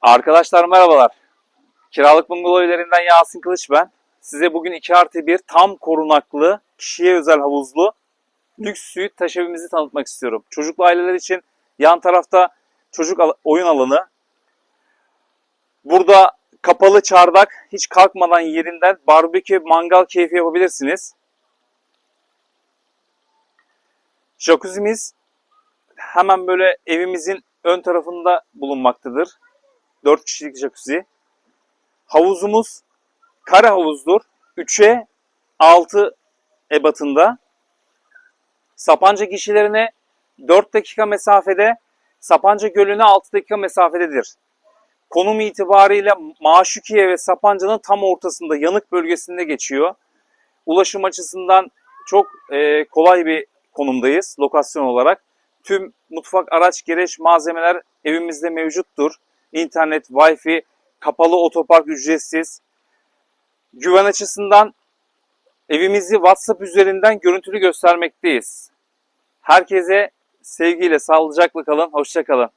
Arkadaşlar merhabalar. Kiralık bungalov evlerinden Yasin Kılıç ben. Size bugün 2 artı 1 tam korunaklı, kişiye özel havuzlu lüks suite taş evimizi tanıtmak istiyorum. Çocuklu aileler için yan tarafta çocuk oyun alanı. Burada kapalı çardak, hiç kalkmadan yerinden barbekü, mangal keyfi yapabilirsiniz. Jacuzzi'miz hemen böyle evimizin ön tarafında bulunmaktadır. 4 kişilik jacuzzi. Havuzumuz kare havuzdur. 3'e 6 ebatında. Sapanca kişilerine 4 dakika mesafede, Sapanca Gölü'ne 6 dakika mesafededir. Konum itibariyle Maşukiye ve Sapanca'nın tam ortasında, yanık bölgesinde geçiyor. Ulaşım açısından çok e, kolay bir konumdayız lokasyon olarak. Tüm mutfak, araç, gereç, malzemeler evimizde mevcuttur. İnternet, Wi-Fi, kapalı otopark ücretsiz. Güven açısından evimizi WhatsApp üzerinden görüntülü göstermekteyiz. Herkese sevgiyle, sağlıcakla kalın, hoşça kalın.